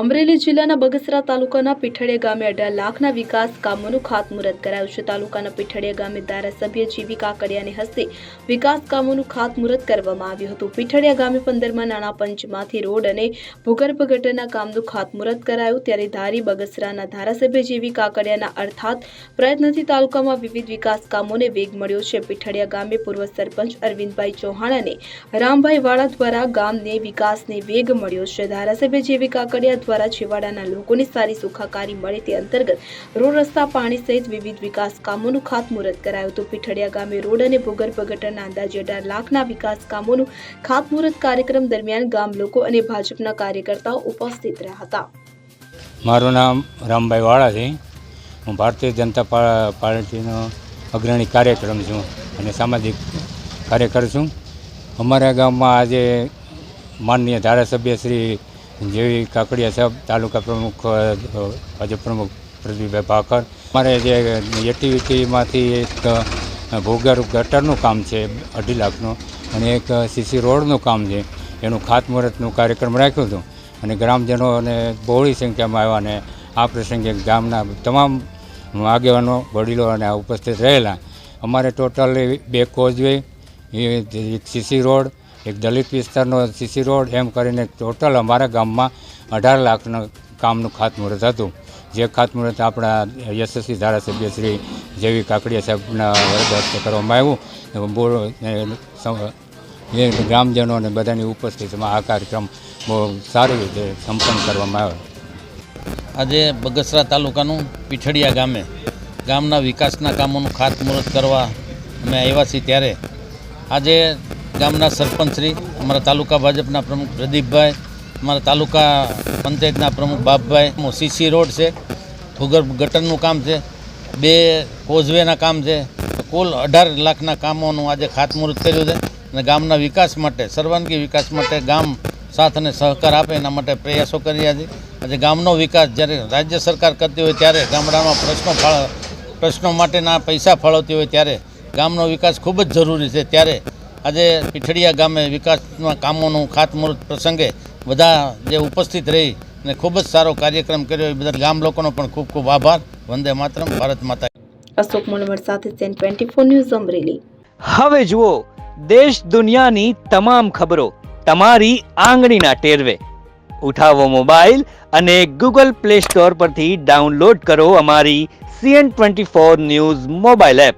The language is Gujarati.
અમરેલી જિલ્લાના બગસરા તાલુકાના પીઠળિયા ગામે અઢાર લાખના વિકાસ કામોનું ખાતમુહૂર્ત કરાયું છે. તાલુકાના પીઠળિયા ગામે ધારાસભ્ય જીવી કાકડિયાની હસ્તે વિકાસ કામોનું ખાતમુહૂર્ત કરવામાં આવ્યું હતું. પીઠળિયા ગામે પંદરમાં નાણાં પંચમાંથી રોડ અને ભૂગર્ભ ગટરના કામનું ખાતમુહૂર્ત કરાયું. ત્યારે ધારી બગસરાના ધારાસભ્ય જીવી કાકડિયાના અર્થાત પ્રયત્નથી તાલુકામાં વિવિધ વિકાસ કામોને વેગ મળ્યો છે. પીઠળિયા ગામે પૂર્વ સરપંચ અરવિંદભાઈ ચૌહાણ અને રામભાઈ વાળા દ્વારા ગામને વિકાસને વેગ મળ્યો છે. ધારાસભ્ય જેવી કાકડિયા દ્વારા છેવાડાના લોકોને સારી સુખાકારી મળે તે અંતર્ગત રોડ, રસ્તા, પાણી સહિત વિવિધ વિકાસ કામોનું ખાતમુહૂર્ત કરાયું હતું. પીઠડિયા ગામે રોડ અને ભૂગર્ભ ગટરના અંદાજે અઢાર લાખના વિકાસ કામોનું ખાતમુહૂર્ત કાર્યક્રમ દરમિયાન ગામ લોકો અને ભાજપના કાર્યકર્તાઓ ઉપસ્થિત રહ્યા હતા. મારું નામ રામભાઈ વાળા છે. હું ભારતીય જનતા પાર્ટીનો અગ્રણી કાર્યક્રમ છું અને સામાજિક કાર્યકર છું. અમારા ગામમાં આજે માનનીય ધારાસભ્ય શ્રી જેવી કાકડિયા સાહેબ તાલુકા પ્રમુખ ભાજપ પ્રમુખ પ્રદીપભાઈ ભાકર. અમારે જે એટીવીટીમાંથી એક અ, ગટરનું કામ છે અઢી લાખનું અને એક સીસી રોડનું કામ છે. એનું ખાતમુહૂર્તનું કાર્યક્રમ રાખ્યું હતું. અને ગ્રામજનો અને બહોળી સંખ્યામાં આવ્યા અને આ પ્રસંગે ગામના તમામ આગેવાનો વડીલો અને ઉપસ્થિત રહેલા. અમારે ટોટલ બે કોઝવે સીસી રોડ એક દલિત વિસ્તારનો સીસી રોડ એમ કરીને ટોટલ અમારા ગામમાં અઢાર લાખનું કામનું ખાતમુહૂર્ત હતું. જે ખાતમુહૂર્ત આપણા યશસ્વી ધારાસભ્ય શ્રી જેવી કાકડિયા સાહેબના વરદ હસ્તે કરવામાં આવ્યું. ગ્રામજનો અને બધાની ઉપસ્થિતિમાં આ કાર્યક્રમ બહુ સારી રીતે સંપન્ન કરવામાં આવ્યો. આજે બગસરા તાલુકાનું પીઠડિયા ગામે ગામના વિકાસના કામોનું ખાતમુહૂર્ત કરવા અમે આવ્યા છીએ ત્યારે. આજે ગામના સરપંચશ્રી અમારા તાલુકા ભાજપના પ્રમુખ પ્રદીપભાઈ, અમારા તાલુકા પંચાયતના પ્રમુખ બાપભાઈ સીસી રોડ છે ભૂગર્ભ ગટરનું કામ છે, બે કોઝવેના કામ છે, કુલ અઢાર લાખના કામોનું આજે ખાતમુહૂર્ત કર્યું છે અને ગામના વિકાસ માટે, સર્વાંગી વિકાસ માટે ગામ સાથ અને સહકાર આપે એના માટે પ્રયાસો કરી રહ્યા છે આજે ગામનો વિકાસ જ્યારે રાજ્ય સરકાર કરતી હોય ત્યારે ગામડામાં પ્રશ્નો ફાળ, પ્રશ્નો માટેના પૈસા ફાળવતી હોય ત્યારે ગામનો વિકાસ ખૂબ જ જરૂરી છે. ત્યારે આજે પીઠડિયા ગામે વિકાસના કામોનું ખાતમુહૂર્ત પ્રસંગે બધા જે ઉપસ્થિત રહી અને ખૂબ જ સારો કાર્યક્રમ કર્યો એ બધા ગામ લોકોનો પણ ખૂબ ખૂબ આભાર. વંદે માતરમ ભારત માતા અશોક મોલવડ સાથે CN twenty four news Amreli. હવે જુઓ દેશ દુનિયાની તમામ ખબરો તમારી આંગળીના ટેરવે. ઉઠાવો મોબાઈલ અને ગૂગલ પ્લે સ્ટોર પરથી ડાઉનલોડ કરો અમારી CN twenty four news mobile app.